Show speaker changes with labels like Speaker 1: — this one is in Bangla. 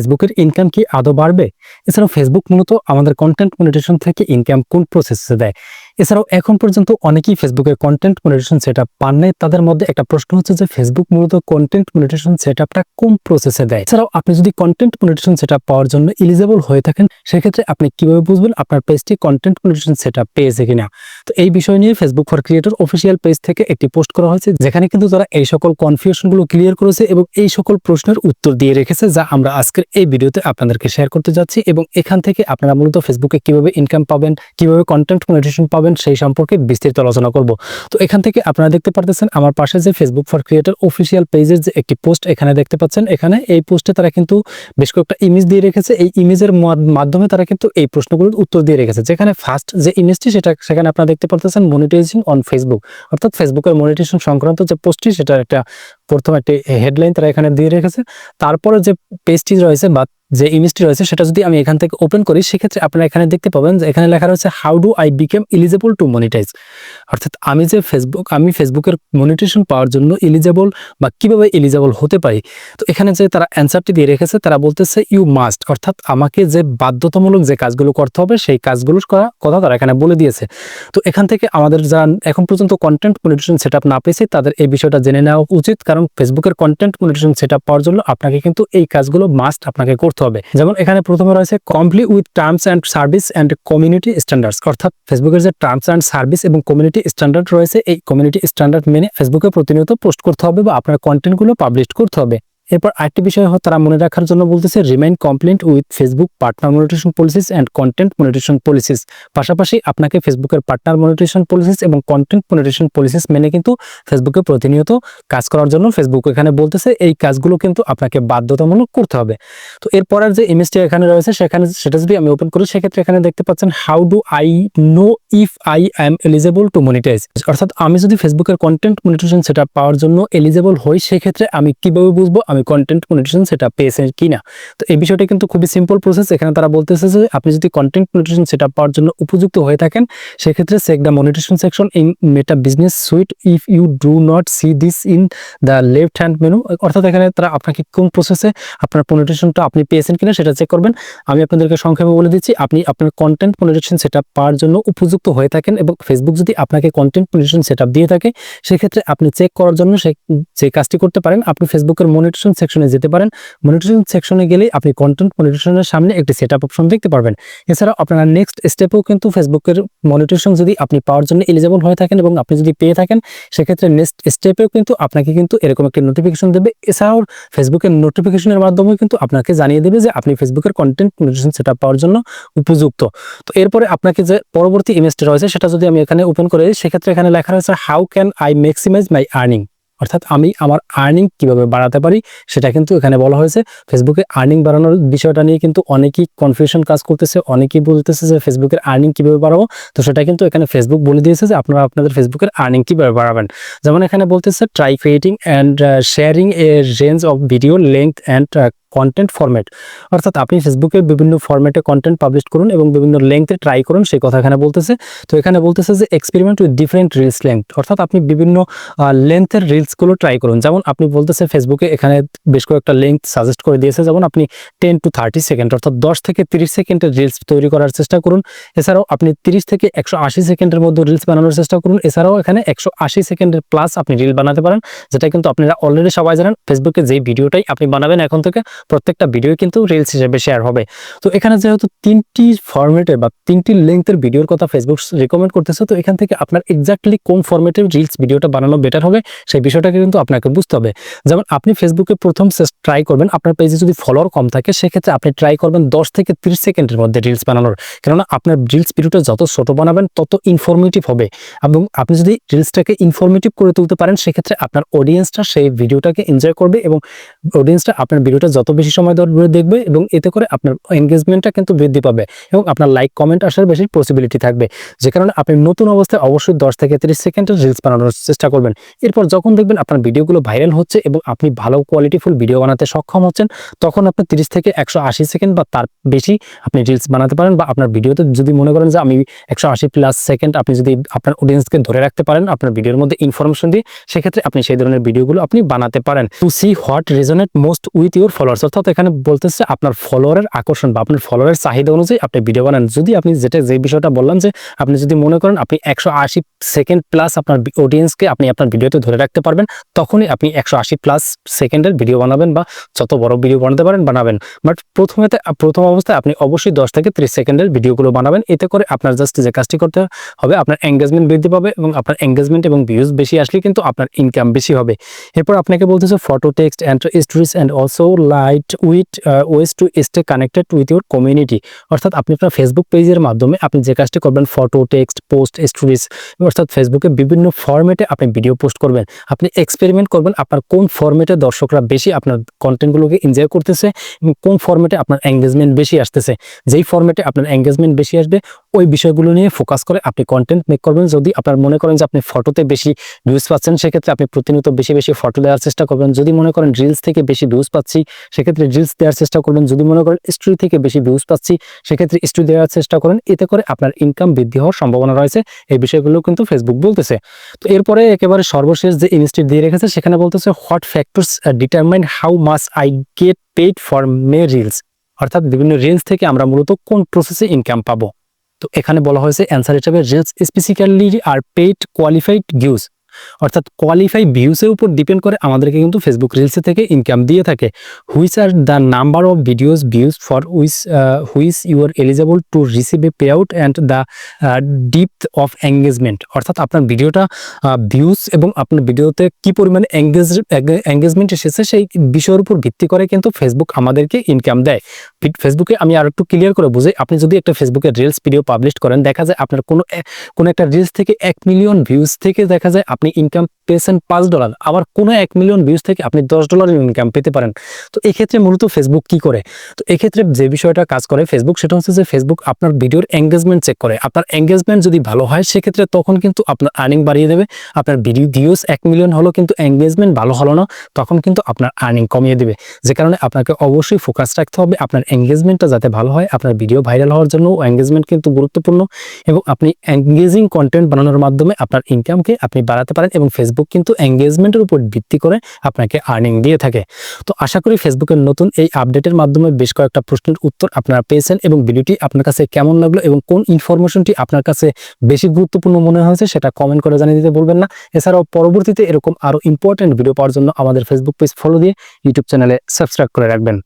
Speaker 1: ফেসবুকের ইনকাম কি আদৌ বাড়বে? এছাড়াও ফেসবুক মূলত আমাদের কন্টেন্ট মনিটেশন থেকে ইনকাম কোন প্রসেসে দেয়? এছাড়াও এখন পর্যন্ত অনেকেই ফেসবুকের কন্টেন্ট মনিটেশন সেট আপ পান নাই। তাদের মধ্যে একটা প্রশ্ন হচ্ছে যে ফেসবুক মূলত কন্টেন্ট মনিটেশন সেট আপটা কোন প্রসেসে দেয়? এছাড়াও আপনি যদি কন্টেন্ট মনিটেশন সেট আপ পাওয়ার জন্য এলিজেবল হয়ে থাকেন, সেক্ষেত্রে আপনি কীভাবে বুঝবেন আপনার পেজটি কন্টেন্ট মনিটেশন সেট আপ পেয়েছে কিনা? তো এই বিষয় নিয়ে Facebook for creator official page থেকে একটি পোস্ট করা হয়েছে, যেখানে কিন্তু তারা এই সকল কনফিউশনগুলো ক্লিয়ার করেছে এবং এই সকল প্রশ্নের উত্তর দিয়ে রেখেছে, যা আমরা আজকের এই ভিডিওতে আপনাদেরকে শেয়ার করতে যাচ্ছি। এবং এখান থেকে আপনারা মূলত ফেসবুকে কীভাবে ইনকাম পাবেন, কীভাবে কন্টেন্ট মনিটেশন পাবেন সেই সম্পর্কে বিস্তারিত আলোচনা করব। তো এখান থেকে আপনারা দেখতে পারতেছেন, আমার পাশে যে ফেসবুক ফর ক্রিয়েটর অফিসিয়াল পেজের যে একটি পোস্ট এখানে দেখতে পাচ্ছেন। এখানে এই পোস্টে তারা কিন্তু বেশ কয়েকটা ইমেজ দিয়ে রেখেছে। এই ইমেজের মাধ্যমে তারা কিন্তু এই প্রশ্নগুলোর উত্তর দিয়ে রেখেছে। যেখানে ফার্স্ট যে ইমেজটি সেটা সেখানে আপনারা দেখতে পারতেছেন মনিটাইজেশন অন ফেসবুক অর্থাৎ ফেসবুকের মনিটাইজেশন সংক্রান্ত যে পোস্টটি সেটা একটা প্রথম একটি হেডলাইন তারা এখানে দিয়ে রেখেছে। তারপরে যে পেজটি রয়েছে বা যে ইমেজটি রয়েছে, সেটা যদি আমি এখান থেকে ওপেন করি, সেক্ষেত্রে আপনারা এখানে দেখতে পাবেন যে এখানে লেখা রয়েছে how do I become eligible to monetize অর্থাৎ আমি যে ফেসবুক আমি ফেসবুকের মনিটেশন পাওয়ার জন্য এলিজেবল বা কীভাবে এলিজেবল হতে পারি? তো এখানে যে তারা অ্যান্সারটি দিয়ে রেখেছে, তারা বলতেছে ইউ মাস্ট অর্থাৎ আমাকে যে বাধ্যতামূলক যে কাজগুলো করতে হবে, সেই কাজগুলো করা কথা তারা এখানে বলে দিয়েছে। তো এখান থেকে আমাদের যারা এখন পর্যন্ত কন্টেন্ট মনিটেশন সেট না পেয়েছে, তাদের এই বিষয়টা জেনে নেওয়া উচিত। কারণ ফেসবুকের কন্টেন্ট মনিটেশন সেট পাওয়ার জন্য আপনাকে কিন্তু এই কাজগুলো মাস্ট আপনাকে করতে হবে। যেমন এখানে প্রথমে রয়েছে comply with terms and service and community standards অর্থাৎ ফেসবুকের যে টার্মস অ্যান্ড সার্ভিস এবং কমিউনিটি স্ট্যান্ডার্ড রয়েছে, এই কমিউনিটি স্ট্যান্ডার্ড মেনে ফেসবুকে প্রতিনিয়ত পোস্ট করতে হবে বা আপনার কন্টেন্টগুলো পাবলিশ করতে হবে। এরপর আরেকটি বিষয় তারা মনে রাখার জন্য বলতেছে remain compliant with Facebook partner monetization policies and content monetization policies পাশাপাশি আপনাকে ফেসবুকের পার্টনার মনিটেশন পলিসিস এবং কন্টেন্ট মনিটেশন পলিসিস মেনে কিন্তু ফেসবুকে প্রতিনিয়ত কাজ করার জন্য ফেসবুক এখানে বলতেছে, এই কাজগুলো কিন্তু আপনাকে বাধ্যতামূলক করতে হবে। তো এরপরের যে ইমেজটি এখানে রয়েছে, সেখানে সেটা যদি আমি ওপেন করি, সেক্ষেত্রে এখানে দেখতে পাচ্ছেন how do I know if I am eligible to monetize অর্থাৎ আমি যদি ফেসবুকের কন্টেন্ট মনিটেশন সেটা পাওয়ার জন্য এলিজেবল হই, সেক্ষেত্রে আমি কীভাবে বুঝব? আমি কন্টেন্ট মনিটেশন সেটা পেয়েছেন কিনা। তো এই বিষয়টা কিন্তু খুবই সিম্পল প্রসেস এখানে তারা বলতেছে যে আপনি যদি কন্টেন্ট সেটা পাওয়ার জন্য উপযুক্ত হয়ে থাকেন, সেক্ষেত্রে check the monetization section in Meta business suite if you do not see this in the left hand menu অর্থাৎ এখানে তারা আপনাকে কোন প্রসেসে আপনার মনিটেশনটা আপনি পেয়েছেন কিনা সেটা চেক করবেন। আমি আপনাদেরকে সংক্ষেপে বলে দিচ্ছি, আপনি আপনার কন্টেন্ট মনিটেশন সেট পাওয়ার জন্য উপযুক্ত হয়ে থাকেন এবং ফেসবুক যদি আপনাকে কন্টেন্ট মনিটেশন সেট দিয়ে থাকে, সেক্ষেত্রে আপনি চেক করার জন্য সে, যে কাজটি করতে পারেন, আপনি ফেসবুকের মনিটেশন সেকশনে যেতে পারেন। মনিটেশন সেকশনে গেলে আপনি কন্টেন্ট মনিটেশনের সামনে একটি সেট আপ অপশন দেখতে পারবেন। এছাড়াও আপনারা নেক্সট স্টেপেও কিন্তু ফেসবুকের মনিটেশন যদি আপনি পাওয়ার জন্য এলিজেবল হয়ে থাকেন এবং আপনি যদি পেয়ে থাকেন, সেক্ষেত্রে নেক্সট স্টেপেও কিন্তু আপনাকে কিন্তু এরকম একটি নোটিফিকেশন দেবে। এছাড়াও ফেসবুকের নোটিফিকেশনের মাধ্যমেও কিন্তু আপনাকে জানিয়ে দেবে যে আপনি ফেসবুকের কন্টেন্ট মনিটেশন সেট পাওয়ার জন্য উপযুক্ত। তো এরপরে আপনাকে যে পরবর্তী ইমেজটি রয়েছে, সেটা যদি আমি এখানে ওপেন করে সেক্ষেত্রে এখানে লেখা রয়েছে how can I maximize my earning অর্থাৎ আমি আমার আর্নিং কীভাবে বাড়াতে পারি, সেটা কিন্তু এখানে বলা হয়েছে। ফেসবুকে আর্নিং বাড়ানোর বিষয়টা নিয়ে কিন্তু অনেকেই কনফিউশন কাজ করতেছে, অনেকেই বলতেছে যে ফেসবুকের আর্নিং কীভাবে বাড়াবো। তো সেটা কিন্তু এখানে ফেসবুক বলে দিয়েছে যে আপনারা আপনাদের ফেসবুকের আর্নিং কীভাবে বাড়াবেন। যেমন এখানে বলতেছে try creating and sharing a range of video length and content format অর্থাৎ আপনি ফেসবুকে বিভিন্ন ফরম্যাটে কন্টেন্ট পাবলিশ করুন এবং বিভিন্ন লেংথে ট্রাই করুন, সেই কথা এখানে বলতেছে। তো এখানে বলতেছে যে experiment with different reels length অর্থাৎ আপনি বিভিন্ন লেন্থের রিলসগুলো ট্রাই করুন। যেমন আপনি বলতেছে ফেসবুকে এখানে বেশ কয়েকটা লেংথ সাজেস্ট করে দিয়েছে। যেমন আপনি টেন টু থার্টি সেকেন্ড অর্থাৎ দশ থেকে তিরিশ সেকেন্ডের রিলস তৈরি করার চেষ্টা করুন। এছাড়াও আপনি তিরিশ থেকে একশো আশি সেকেন্ডের মধ্যে রিলস বানানোর চেষ্টা করুন। এছাড়াও এখানে একশো আশি সেকেন্ডের প্লাস আপনি রিল বানাতে পারেন। যেটা কিন্তু আপনারা অলরেডি সবাই জানেন। ফেসবুকে যে ভিডিওটাই আপনি বানাবেন এখন থেকে প্রত্যেকটা ভিডিও কিন্তু রিলস হিসেবে শেয়ার হবে। তো এখানে যেহেতু তিনটি ফরম্যাটে বা তিনটি লেন্থের ভিডিওর কথা ফেসবুক রেকমেন্ড করতেছে, তো এখান থেকে আপনার এক্স্যাক্টলি কোন ফরম্যাটের রিলস ভিডিওটা বানানো বেটার হবে, সেই বিষয়টাকে কিন্তু আপনাকে বুঝতে হবে। যেমন আপনি ফেসবুকে প্রথম ট্রাই করবেন, আপনার পেজে যদি ফলোয়ার কম থাকে, সেক্ষেত্রে আপনি ট্রাই করবেন দশ থেকে তিরিশ সেকেন্ডের মধ্যে রিলস বানানোর। কেননা আপনার রিলস ভিডিওটা যত ছোট বানাবেন, তত ইনফরমেটিভ হবে। এবং আপনি যদি রিলসটাকে ইনফরমেটিভ করে তুলতে পারেন, সেক্ষেত্রে আপনার অডিয়েন্সটা সেই ভিডিওটাকে এনজয় করবে এবং অডিয়েন্সটা আপনার ভিডিওটা যত বেশি সময় ধরে দেখবে এবং এতে করে আপনার এনগেজমেন্টটা কিন্তু বৃদ্ধি পাবে এবং আপনার লাইক কমেন্ট আসার বেশি পসিবিলিটি থাকবে। যে কারণে আপনি নতুন অবস্থায় অবশ্যই দশ থেকে তিরিশ সেকেন্ডের রিলস বানানোর চেষ্টা করবেন। এরপর যখন দেখবেন আপনার ভিডিওগুলো ভাইরাল হচ্ছে এবং আপনি ভালো কোয়ালিটিফুল ভিডিও বানাতে সক্ষম হচ্ছেন, তখন আপনি তিরিশ থেকে একশো আশি সেকেন্ড বা তার বেশি আপনি রিলস বানাতে পারেন বা আপনার ভিডিওতে যদি মনে করেন যে আমি একশো আশি প্লাস সেকেন্ড আপনি যদি আপনার অডিয়েন্সকে ধরে রাখতে পারেন, আপনার ভিডিওর মধ্যে ইনফরমেশন দিয়ে, সেক্ষেত্রে আপনি সেই ধরনের ভিডিওগুলো আপনি বানাতে পারেন। To see what resonates most with your followers followers অর্থাৎ এখানে বলতেছে আপনার ফলোয়ারের আকর্ষণ বা আপনার ফলোয়ারের চাহিদা অনুযায়ী আপনি ভিডিও বানান। যদি আপনি যেটা, যে বিষয়টা বললাম যে আপনি যদি মনে করেন আপনি একশো আশি সেকেন্ড প্লাস আপনার অডিয়েন্সকে আপনি আপনার ভিডিওতে ধরে রাখতে পারবেন, তখনই আপনি একশো আশি প্লাস সেকেন্ডের ভিডিও বানাবেন বা যত বড় ভিডিও বানাতে পারেন বানাবেন। বাট প্রথমেতে, প্রথম অবস্থায় আপনি অবশ্যই দশ থেকে ত্রিশ সেকেন্ডের ভিডিওগুলো বানাবেন। এতে করে আপনার জাস্ট যে কাজটি করতে হবে, আপনার এঙ্গেজমেন্ট বৃদ্ধি পাবে এবং আপনার এঙ্গেজমেন্ট এবং ভিউজ বেশি আসলে কিন্তু আপনার ইনকাম বেশি হবে। এরপর আপনাকে বলতেছে photo text and stories and also light with ways to stay connected with your community অর্থাৎ আপনি আপনার ফেসবুক পেজের মাধ্যমে আপনি যে কাজটি করবেন ফটো টেক্সট পোস্ট স্টোরিজ অর্থাৎ ফেসবুকে বিভিন্ন ফরম্যাটে আপনি ভিডিও পোস্ট করবেন। আপনি এক্সপেরিমেন্ট করবেন আপনার কোন ফরম্যাটে দর্শকরা বেশি আপনার কন্টেন্টগুলোকে এনজয় করতেছে এবং কোন ফরম্যাটে আপনার এঙ্গেজমেন্ট বেশি আসতেছে। যেই ফরম্যাটে আপনার এঙ্গেজমেন্ট বেশি আসবে ওই বিষয়গুলো নিয়ে ফোকাস করে আপনি কন্টেন্ট মেক করবেন। যদি আপনার মনে করেন যে আপনি ফটোতে বেশি ভিউজ পাচ্ছেন, সেক্ষেত্রে আপনি প্রতিনিয়ত বেশি বেশি ফটো দেওয়ার চেষ্টা করবেন। যদি মনে করেন রিলস থেকে বেশি ভিউজ পাচ্ছি, সেক্ষেত্রে রিলস দেওয়ার চেষ্টা করবেন। যদি মনে করেন স্টোরি থেকে বেশি ভিউজ পাচ্ছি, সেক্ষেত্রে স্টোরি দেওয়ার চেষ্টা করেন। এতে করে আপনার ইনকাম বৃদ্ধি হওয়ার সম্ভাবনা রয়েছে। এই বিষয়গুলো কিন্তু ফেসবুক বলতেছে। তো এরপরে একেবারে সর্বশেষ যে ইনস্টিট দিয়ে রেখেছে, সেখানে বলতেছে what factors determine how much I get paid for my reels অর্থাৎ বিভিন্ন রিলস থেকে আমরা মূলত কোন প্রসেসে ইনকাম পাবো? তো এখানে বলা হয়েছে অ্যান্সার হিসাবে reels specifically are paid qualified views অর্থাৎ কোয়ালিফাই ভিউসের উপর ডিপেন্ড করে আমাদেরকে কিন্তু ফেসবুক রিলসে থেকে ইনকাম দিয়ে থাকে। Which are the number of videos views for which which you are eligible to receive a payout and the depth of engagement অর্থাৎ আপনার ভিডিওটা ভিউজ এবং আপনার ভিডিওতে কি পরিমাণে এঙ্গেজ এঙ্গেজমেন্ট এসেছে সেই বিষয়ের উপর ভিত্তি করে কিন্তু ফেসবুক আমাদেরকে ইনকাম দেয়। ফেসবুকে আমি আর একটু ক্লিয়ার করে বুঝাই, আপনি যদি একটা ফেসবুকে রিলস ভিডিও পাবলিশ করেন, দেখা যায় আপনার কোনো কোনো একটা রিলস থেকে এক মিলিয়ন ভিউজ থেকে দেখা যায় আপনি ইনকাম পেয়েছেন পাঁচ ডলার আবার কোনো এক মিলিয়ন ভিউজ থেকে আপনি দশ ডলারের ইনকাম পেতে পারেন। তো এক্ষেত্রে মূলত ফেসবুক কি করে? তো এক্ষেত্রে যে বিষয়টা কাজ করে ফেসবুক সেটা হচ্ছে যে ফেসবুক আপনার ভিডিওর এঙ্গেজমেন্ট চেক করে। আপনার এঙ্গেজমেন্ট যদি ভালো হয়, সেক্ষেত্রে তখন কিন্তু আপনার আর্নিং বাড়িয়ে দেবে। আপনার ভিডিও ভিউজ এক মিলিয়ন হলো কিন্তু এঙ্গেজমেন্ট ভালো হলো না, তখন কিন্তু আপনার আর্নিং কমিয়ে দেবে। যে কারণে আপনাকে অবশ্যই ফোকাস রাখতে হবে, আপনার এঙ্গেজমেন্টটা যাতে ভালো হয়, আপনার ভিডিও ভাইরাল হওয়ার জন্য এঙ্গেজমেন্ট কিন্তু গুরুত্বপূর্ণ এবং আপনি এঙ্গেজিং কন্টেন্ট বানানোর মাধ্যমে আপনার ইনকামকে আপনি বাড়াতে পারেন এবং ফেসবুক কিন্তু এঙ্গেজমেন্টের উপর ভিত্তি করে আপনাকে আর্নিং দিয়ে থাকে। তো আশা করি ফেসবুকের নতুন এই আপডেটের মাধ্যমে বেশ কয়েকটা প্রশ্নের উত্তর আপনারা পেয়েছেন এবং ভিডিওটি আপনার কাছে কেমন লাগল এবং কোন ইনফরমেশনটি আপনার কাছে বেশি গুরুত্বপূর্ণ মনে হয়েছে সেটা কমেন্ট করে জানিয়ে দিতে বলবেন না। এছাড়াও পরবর্তীতে এরকম আরও ইম্পর্টেন্ট ভিডিও পাওয়ার জন্য আমাদের ফেসবুক পেজ ফলো দিয়ে ইউটিউব চ্যানেলে সাবস্ক্রাইব করে রাখবেন।